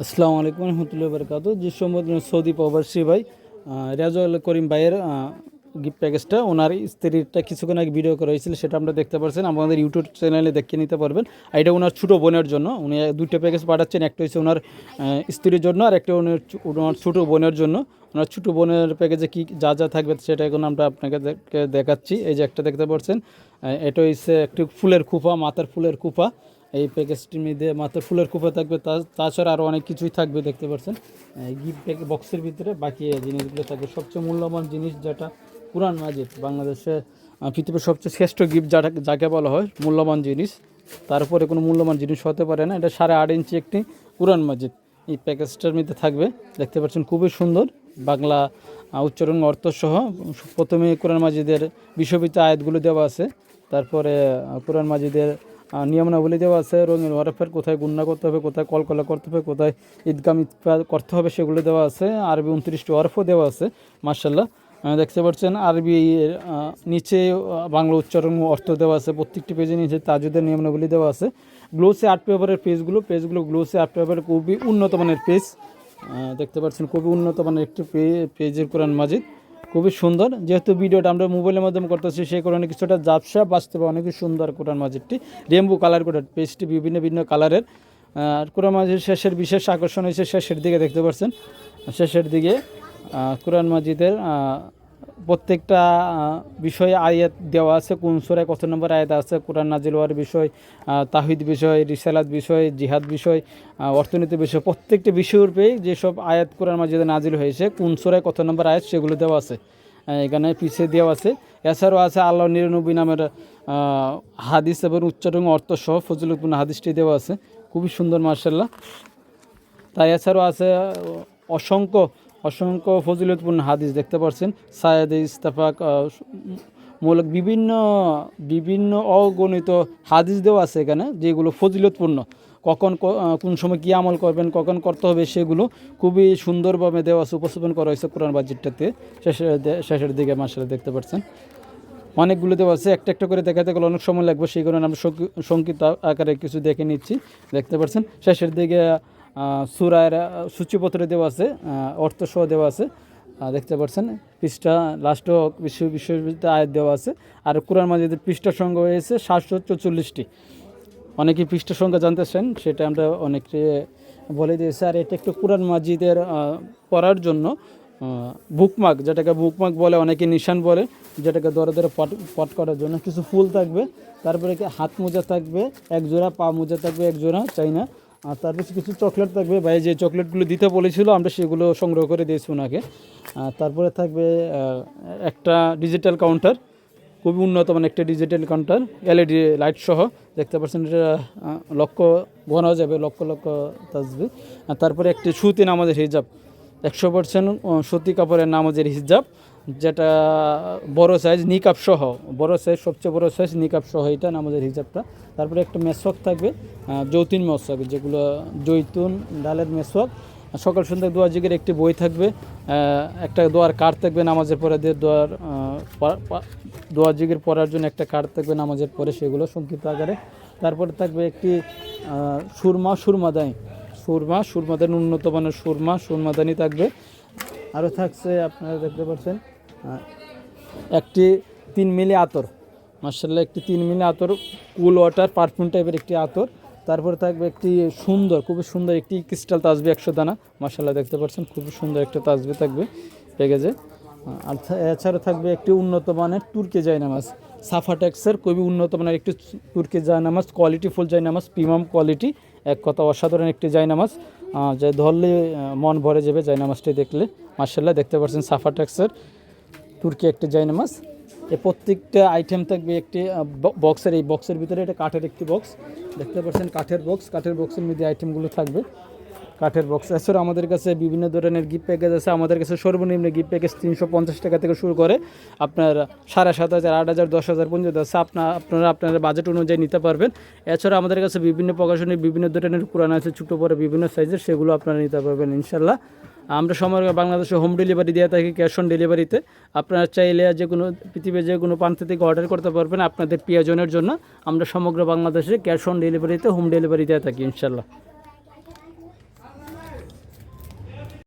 আসসালামু আলাইকুম রহমতুল্লাহ বরকাত যে সম্বোধন সৌদি প্রবাসী ভাই রেজাউল করিম ভাইয়ের গিফট প্যাকেজটা ওনার স্ত্রীরটা কিছুক্ষণ আগে ভিডিও করা হয়েছিল, সেটা আমরা দেখতে পাচ্ছেন আমাদের ইউটিউব চ্যানেলে দেখে নিতে পারবেন। আর এটা ওনার ছোটো বোনের জন্য। উনি দুটো প্যাকেজ পাঠাচ্ছেন। একটা হচ্ছে ওনার স্ত্রীর জন্য, আর একটা ওনার ওনার ছোটো বোনের জন্য। ওনার ছোটো বোনের প্যাকেজে কী যা যা থাকবে, সেটা এখন আমরা আপনাকে দেখ- দেখাচ্ছি। এই যে একটা দেখতে পাচ্ছেন এটা হচ্ছে একটি ফুলের কুপা মাথার ফুলের কুপা এই প্যাকেজটির মধ্যে মাত্র ফুলের কুপা থাকবে তাছাড়া আরও অনেক কিছুই থাকবে, দেখতে পাচ্ছেন। গিফট প্যাকে বক্সের ভিতরে বাকি জিনিসগুলো থাকবে সবচেয়ে মূল্যবান জিনিস যেটা কোরআন মাজিদ, বাংলাদেশে পৃথিবীর সবচেয়ে শ্রেষ্ঠ গিফট যাটা, যাকে বলা হয়, মূল্যবান জিনিস। তারপরে কোনো মূল্যবান জিনিস হতে পারে না। এটা সাড়ে আট ইঞ্চি একটি কোরআন মাজিদ। এই প্যাকেজটার মধ্যে থাকবে, দেখতে পাচ্ছেন খুবই সুন্দর। বাংলা উচ্চারণ অর্থসহ প্রথমে কোরআন মাজিদের বিশ্ববিদ্য আয়াতগুলো দেওয়া আছে। তারপরে কোরআন মাজিদের নিয়মাবলী দেওয়া আছে, রঙিন ওয়ারফের কোথায় গুন্না করতে হবে, কোথায় কলকলা করতে হবে, কোথায় ঈদগাম ইতফা করতে হবে সেগুলো দেওয়া আছে, আরবি উনত্রিশটি ওয়ারফও দেওয়া আছে মার্শাল্লাহ দেখতে পাচ্ছেন আরবি নিচে বাংলা উচ্চারণ অর্থ দেওয়া আছে, প্রত্যেকটি পেজে নিচে তাজুদের নিয়মাবলী দেওয়া আছে। গ্লোসে আর্ট পেপারের পেজগুলো পেজগুলো গ্লোসে আর্ট পেপারের খুবই উন্নত মানের পেজ। দেখতে পাচ্ছেন খুবই উন্নত মানের একটি পেজের কোরআন মাজিদ। খুবই সুন্দর। যেহেতু ভিডিওটা আমরা মোবাইলের মাধ্যমে করতেছি সেই কারণে কিছুটা জাপসা বাস্তবে অনেক সুন্দর কোরআন মাজিদটি। রেম্বু কালার কোটার পেজটি বিভিন্ন বিভিন্ন কালারের আর কোরআন মাজিদ শেষের বিশেষ আকর্ষণ হয়েছে শেষের দিকে, দেখতে পাচ্ছেন? শেষের দিকে কোরআন মাজিদের প্রত্যেকটা বিষয়ে আয়াত দেওয়া আছে। কোন সুরায় কত নম্বর আয়াত আছে? কোরআন নাজিল হওয়ার বিষয় তাহিদ বিষয়, রিসালাত বিষয়, জিহাদ বিষয় অর্থনীতি বিষয়, প্রত্যেকটি বিষয়ের পেয়ে যেসব আয়াত কোরআন মাজিদে নাজিল হয়েছে, কোন সুরায় কত নম্বর আয়াত সেগুলো দেওয়া আছে। এখানে পিছিয়ে দেওয়া আছে। এছাড়াও আছে আল্লাহ নিরানব্বই নামের হাদিস এবং উচ্চারণ অর্থ সহ ফজলুদ্দিন হাদিসটি দেওয়া আছে। খুবই সুন্দর মার্শাল্লাহ তাই এছাড়াও আছে, অসংখ্য অসংখ্য ফজিলতপূর্ণ হাদিস দেখতে পাচ্ছেন সায়েদ ইস্তাফাক মূলক বিভিন্ন বিভিন্ন অগণিত হাদিস দেওয়া আছে এখানে, যেগুলো ফজিলতপূর্ণ। কখন কোন সময় কী আমল করবেন, কখন করতে হবে সেগুলো খুবই সুন্দরভাবে দেওয়া আছে, উপস্থাপন করা হয়েছে কোরআন বাজিটটাতে শেষের শেষের দিকে মাসালে দেখতে পাচ্ছেন অনেকগুলো দেওয়া আছে, একটা একটা করে দেখাতে গেলে অনেক সময় লাগবে, সেই কারণে আমরা সংকি- সংক্ষিপ্ত আকারে কিছু দেখে নিচ্ছি, দেখতে পাচ্ছেন শেষের দিকে সুরায়ের সূচিপত্র দেওয়া আছে আহ, অর্থ সহ দেওয়া আছে। দেখতে পাচ্ছেন পৃষ্ঠা লাস্টও বিশ্ব বিশ্ববিদ্যালয় আয়াত দেওয়া আছে। আর কোরআন মাজিদের পৃষ্ঠার সংখ্যা হয়েছে সাতশো চৌচল্লিশটি। অনেকে পৃষ্ঠা সংখ্যা জানতে চান সেটা আমরা অনেকে বলে দিয়েছি। আর এটা একটু কোরআন মাজিদের পড়ার জন্য বুকমার্ক যেটাকে বুকমার্ক বলে অনেকে নিশান বলে যেটাকে দরে দরে পট পট করার জন্য কিছু ফুল থাকবে। তারপরে হাত মোজা থাকবে এক জোড়া পা মোজা থাকবে এক জোড়া চাই না আর তার কিছু চকলেট থাকবে। ভাই যে চকলেটগুলো দিতে বলেছিল, আমরা সেগুলো সংগ্রহ করে দিয়েছি ওনাকে। তারপরে থাকবে একটা ডিজিটাল কাউন্টার খুবই উন্নত মানে একটা ডিজিটাল কাউন্টার এলইডি লাইট সহ। দেখতে পাচ্ছেন, এটা লক্ষ ঘন যাবে, লক্ষ লক্ষ তাসবে আর তারপরে একটি সুতিন আমাদের হিজাব। একশো পার্সেন্ট সুতি কাপড়ের নামাজের হিজাব, যেটা বড় সাইজ নিকাপ সহ, বড় সাইজ সবচেয়ে বড় সাইজ নিকাপ সহ এটা নামাজের হিজাবটা। তারপরে একটা মেসওয়াক থাকবে যৌতিন মেসওয়াক, যেগুলো জৈতুন ডালের মেসওয়াক। সকাল সন্ধ্যা দোয়া জিগের একটি বই থাকবে একটা দোয়ার কার্ড থাকবে, নামাজের পরে দিয়ে দোয়ার দোয়া জিগের পড়ার জন্য একটা কার্ড থাকবে, নামাজের পরে সেগুলো সংক্ষিপ্ত আকারে। তারপরে থাকবে একটি সুরমা সুরমা সুরমাদানি সুরমা, সুরমাদানি উন্নত মানের সুরমা, সুরমাদানি থাকবে। আরও থাকছে, আপনারা দেখতে পাচ্ছেন একটি তিন মিলি আতর। মার্শাল্লাহ একটি তিন মিলি আতর, কুল ওয়াটার, পারফিউম টাইপের একটি আতর। তারপরে থাকবে একটি সুন্দর, খুবই সুন্দর একটি ক্রিস্টাল তাজবি একশো দানা। মার্শাল্লাহ দেখতে পাচ্ছেন, খুবই সুন্দর একটা তাজবি থাকবে প্যাকেজে আর এছাড়া থাকবে একটি উন্নত মানের তুর্কি জায়নামাজ। সাফাটেক্সের খুবই উন্নত মানের একটি তুর্কি জায়নামাজ কোয়ালিটি ফুল জায়নামাজ, প্রিমিয়াম কোয়ালিটি। এক কথা অসাধারণ একটি জায়নামাজ যে ধরলে মন ভরে যাবে জায়নামাজটি দেখলে। মার্শাল্লাহ দেখতে পাচ্ছেন সাফা ট্যাক্সের তুর্কি একটি জায়নামাজ এ প্রত্যেকটা আইটেম থাকবে একটি বক্সের এই বক্সের ভিতরে এটা কাঠের একটি বক্স দেখতে পাচ্ছেন কাঠের বক্স কাঠের বক্সের মধ্যে আইটেমগুলো থাকবে। কাঠের বক্স এছাড়া আমাদের কাছে বিভিন্ন ধরনের গিফট প্যাকেজ আছে। আমাদের কাছে সর্বনিম্ন গিফট প্যাকেজ তিনশো পঞ্চাশ টাকা থেকে শুরু করে আপনার সাড়ে সাত হাজার, আট হাজার, দশ হাজার পর্যন্ত আছে। আপনার আপনারা আপনার বাজেট অনুযায়ী নিতে পারবেন। এছাড়া আমাদের কাছে বিভিন্ন প্রকাশনের বিভিন্ন ধরনের কোরআন আছে, ছোটো, বড়, বিভিন্ন সাইজের সেগুলো আপনারা নিতে পারবেন ইনশাল্লাহ আমরা সমগ্র বাংলাদেশে হোম ডেলিভারি দেওয়া থাকি ক্যাশ অন ডেলিভারিতে আপনারা চাইলে যে কোনো পৃথিবীর যে কোনো প্রান্ত থেকে অর্ডার করতে পারবেন আপনাদের প্রিয়জনের জন্য। আমরা সমগ্র বাংলাদেশে ক্যাশ অন ডেলিভারিতে হোম ডেলিভারি দিয়ে থাকি ইনশাল্লাহ